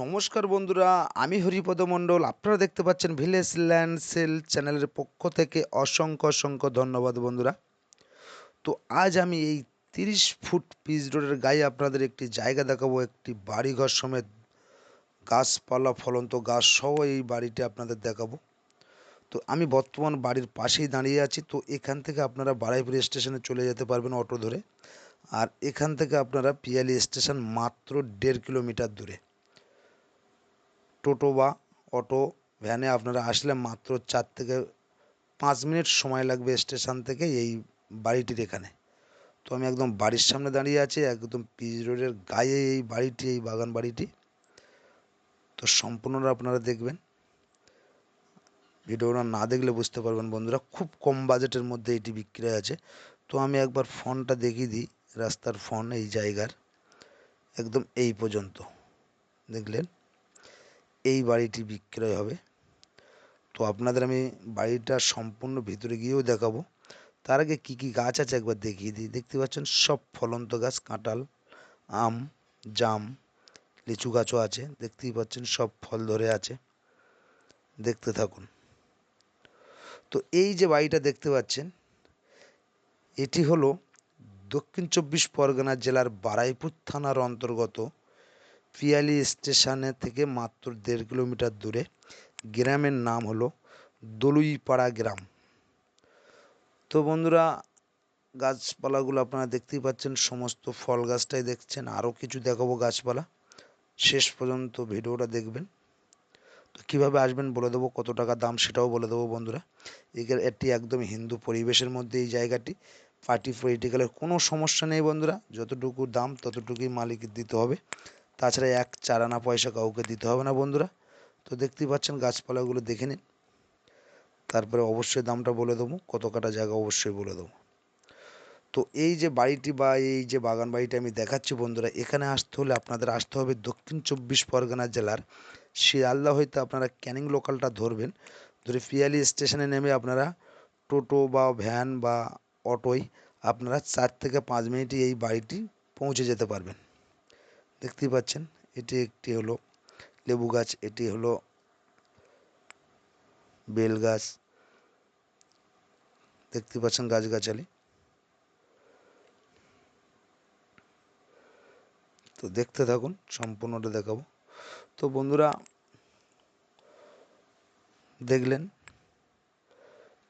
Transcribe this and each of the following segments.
নমস্কার বন্ধুরা, আমি হরিপদ মণ্ডল। আপনারা দেখতে পাচ্ছেন ভিলেজ ল্যান্ড সেল চ্যানেলের পক্ষ থেকে অসংখ্য অসংখ্য ধন্যবাদ বন্ধুরা। তো আজ আমি এই তিরিশ ফুট পিচ রোডের গায়ে আপনাদের একটি জায়গা দেখাবো, একটি বাড়িঘর সমেত গাছপালা ফলন্ত গাছ সহ এই বাড়িটি আপনাদের দেখাবো। তো আমি বর্তমান বাড়ির পাশেই দাঁড়িয়ে আছি, তো এখান থেকে আপনারা বারাইপুর স্টেশনে চলে যেতে পারবেন অটো ধরে। আর এখান থেকে আপনারা পিয়ালি স্টেশন মাত্র দেড় কিলোমিটার দূরে। টোটো বা অটো ভ্যানে আপনারা আসলে মাত্র চার থেকে পাঁচ মিনিট সময় লাগবে স্টেশন থেকে এই বাড়িটির এখানে। তো আমি একদম বাড়ির সামনে দাঁড়িয়ে আছি, একদম পিচ রোডের গায়ে এই বাড়িটি, এই বাগান বাড়িটি। তো সম্পূর্ণটা আপনারা দেখবেন। ভিডিওটা না দেখলে বুঝতে পারবেন বন্ধুরা, খুব কম বাজেটের মধ্যে এটি বিক্রি আছে। তো আমি একবার ফোনটা দেখিয়ে দিই, রাস্তার ফোন এই জায়গার। একদম এই পর্যন্ত। দেখলেন? এই বাড়িটি বিক্রয় হবে। তো আপনাদের আমি বাড়িটা সম্পূর্ণ ভিতরে গিয়েও দেখাবো। তার আগে কী কী গাছ আছে একবার দেখিয়ে দিই। দেখতে পাচ্ছেন সব ফলন্ত গাছ, কাঁঠাল, আম, জাম, লিচু গাছও আছে। দেখতেই পাচ্ছেন সব ফল ধরে আছে। দেখতে থাকুন। তো এই যে বাড়িটা দেখতে পাচ্ছেন, এটি হলো দক্ষিণ চব্বিশ পরগনা জেলার বারাইপুর থানার অন্তর্গত পিয়ালি স্টেশনে থেকে মাত্র দেড় কিলোমিটার দূরে গ্রামের নাম হলো দলুইপাড়া গ্রাম। তো বন্ধুরা, গাছপালাগুলো আপনারা দেখতেই পাচ্ছেন, সমস্ত ফল গাছটাই দেখছেন, আরও কিছু দেখাবো গাছপালা। শেষ পর্যন্ত ভিডিওটা দেখবেন। তো কীভাবে আসবেন বলে দেবো, কত টাকা দাম সেটাও বলে দেবো বন্ধুরা। এটি একদম হিন্দু পরিবেশের মধ্যে এই জায়গাটি। পার্টি পলিটিক্যালের কোনো সমস্যা নেই বন্ধুরা, যতটুকু দাম ততটুকুই মালিকের দিতে হবে। তাছাড়া এক চারানা পয়সা কাউকে দিতে হবে না বন্ধুরা। তো দেখতেই পাচ্ছেন গাছপালাগুলো দেখে নিন। তারপরে অবশ্যই দামটা বলে দেবো, কত কাটা জায়গা অবশ্যই বলে দেবো। তো এই যে বাড়িটি বা এই যে বাগান বাড়িটি আমি দেখাচ্ছি বন্ধুরা, এখানে আসতে হলে আপনাদের আসতে হবে দক্ষিণ চব্বিশ পরগনা জেলার শিয়ালদা হইতে আপনারা ক্যানিং লোকালটা ধরবেন, ধরে পিয়ালি স্টেশনে নেমে আপনারা টোটো বা ভ্যান বা অটোয় আপনারা চার থেকে পাঁচ মিনিটে এই বাড়িটি পৌঁছে যেতে পারবেন। দেখতেই পাচ্ছেন, এটি একটি হলো লেবু গাছ, এটি হলো বেল গাছ। দেখতে পাচ্ছেন গাছগাছালি। তো দেখতে থাকুন, সম্পূর্ণটা দেখাবো। তো বন্ধুরা, দেখলেন?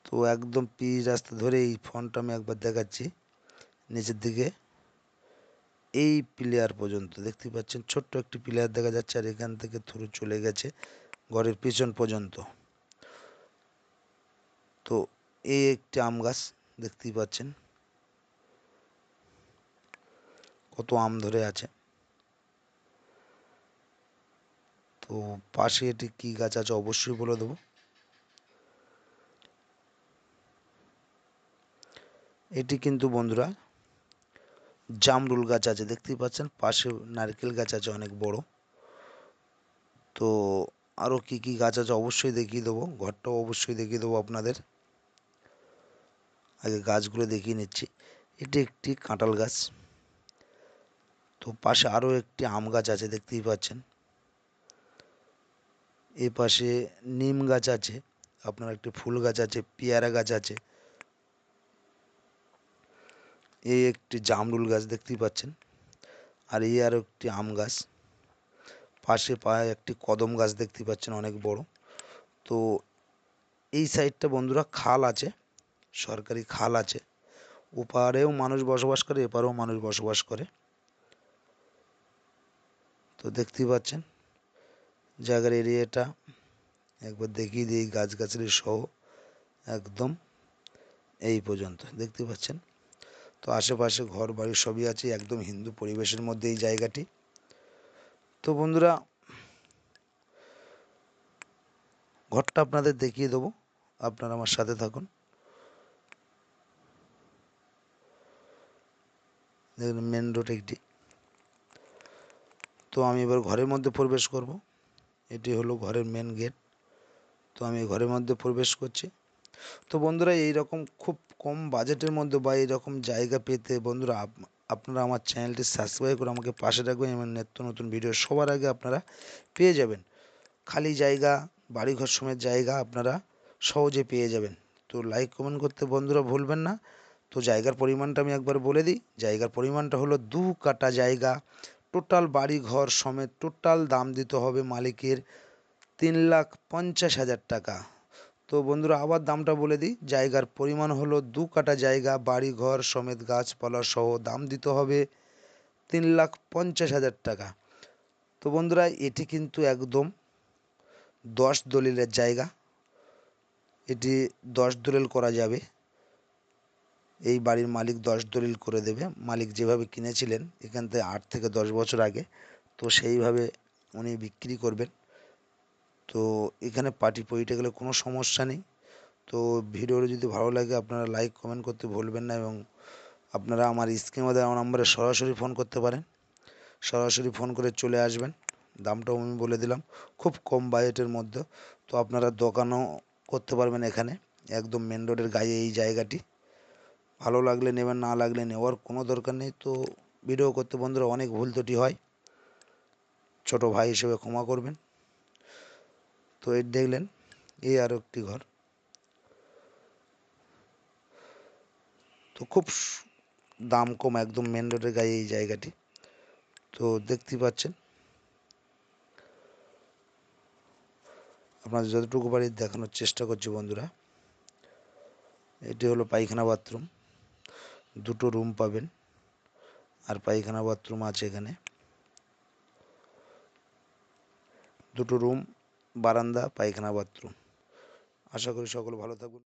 তো একদম পিচ রাস্তা ধরে এই ফোনটা আমি একবার দেখাচ্ছি, নিচের দিকে। এই প্লেয়ার পর্যন্ত। দেখতে পাচ্ছেন ছোট্ট একটি প্লেয়ার দেখা যাচ্ছে আর এখান থেকে থ্রু চলে গেছে ঘরের পিছন পর্যন্ত। তো এই একটি আম গাছ দেখতেই পাচ্ছেন। কত আম ধরে আছে। তো পাশে এটি কি গাছ আছে অবশ্যই বলে দেবো। এটি কিন্তু বন্ধুরা জামরুল গাছ আছে, দেখতেই পাচ্ছেন? পাশে নারকেল গাছ আছে, অনেক বড়। তো আরও কি কি গাছ আছে অবশ্যই দেখিয়ে দেবো, ঘরটাও অবশ্যই দেখিয়ে দেবো আপনাদের। আগে গাছগুলো দেখিয়ে নিচ্ছি। এটি একটি কাঁঠাল গাছ। তো পাশে আরও একটি আম গাছ আছে, দেখতেই পাচ্ছেন। এ পাশে নিম গাছ আছে, আপনার একটি ফুল গাছ আছে, পেয়ারা গাছ আছে। এই একটি জামরুল গাছ দেখতেই পাচ্ছেন। আর এই আর একটি আম গাছ। পাশে পায়ে একটি কদম গাছ দেখতে পাচ্ছেন অনেক বড়। তো এই সাইডটা বন্ধুরা খাল আছে, সরকারি খাল আছে। ওপারেও মানুষ বসবাস করে, এপারেও মানুষ বসবাস করে। তো দেখতেই পাচ্ছেন, জায়গার এরিয়াটা একবার দেখিয়ে দিই, গাছগাছালি সহ একদম এই পর্যন্ত। দেখতে পাচ্ছেন। তো আশেপাশে ঘর বাড়ি সবই আছে, একদম হিন্দু পরিবেশের মধ্যে এই জায়গাটি। তো বন্ধুরা, ঘরটা আপনাদের দেখিয়ে দেবো, আপনারা আমার সাথে থাকুন। দেখুন মেন রোড একটি। তো আমি এবার ঘরের মধ্যে প্রবেশ করব। এটি হলো ঘরের মেন গেট তো আমি ঘরের মধ্যে প্রবেশ করছি। তো বন্ধুরা এই রকম খুব কম বাজেটের মধ্যে বা এরকম জায়গা পেতে, বন্ধুরা আপনারা আমার চ্যানেলটি সাবস্ক্রাইব করে আমাকে পাশে রাখবেন এবং নিত্য নতুন ভিডিও সবার আগে আপনারা পেয়ে যাবেন। খালি জায়গা, বাড়িঘর সমেত জায়গা আপনারা সহজে পেয়ে যাবেন। তো লাইক কমেন্ট করতে বন্ধুরা ভুলবেন না। তো জায়গার পরিমাণটা আমি একবার বলে দিই। জায়গার পরিমাণটা হলো দু কাটা জায়গা। টোটাল বাড়ি ঘর সমেত টোটাল দাম দিতে হবে মালিকের তিন লাখ পঞ্চাশ হাজার টাকা। তো বন্ধুরা আবার দামটা বলে দিই। জায়গার পরিমাণ হলো দু কাটা জায়গা বাড়ি ঘর সমেত গাছপালা সহ দাম দিতে হবে তিন লাখ পঞ্চাশ হাজার টাকা। তো বন্ধুরা এটি কিন্তু একদম দশ দলিলের জায়গা। এটি দশ দলিল করা যাবে। এই বাড়ির মালিক দশ দলিল করে দেবে। মালিক যেভাবে কিনেছিলেন এখান থেকে আট থেকে দশ বছর আগে, তো সেইভাবে উনি বিক্রি করবেন। তো এখানে পার্টি পইটে গেলে কোনো সমস্যা নেই। তো ভিডিওটি যদি ভালো লাগে আপনারা লাইক কমেন্ট করতে ভুলবেন না এবং আপনারা আমার স্ক্রিনে দেওয়া নাম্বারে সরাসরি ফোন করতে পারেন। সরাসরি ফোন করে চলে আসবেন। দামটাও আমি বলে দিলাম, খুব কম বাজেটের মধ্যে। তো আপনারা দোকানও করতে পারবেন এখানে, একদম মেন রোডের গায়ে এই জায়গাটি। ভালো লাগলে নেবেন, না লাগলে নেওয়ার কোনো দরকার নেই। তো ভিডিও করতে বন্ধুরা অনেক ভুল ত্রুটি হয়। ছোট ভাই হিসেবে ক্ষমা করবেন। তো এই দেখলেন এই আরও একটি ঘর। তো খুব দাম কম একদম মেন রোডের গায়ে এই জায়গাটি। তো দেখতেই পাচ্ছেন। আপনাদের যতটুকু বাড়ি দেখানোর চেষ্টা করছি বন্ধুরা। এটি হলো পায়খানা বাথরুম। দুটো রুম পাবেন। আর পায়খানা বাথরুম আছে এখানে। দুটো রুম বারান্দা পায়খানা বাথরুম। আশা করি সকলে ভালো থাকবেন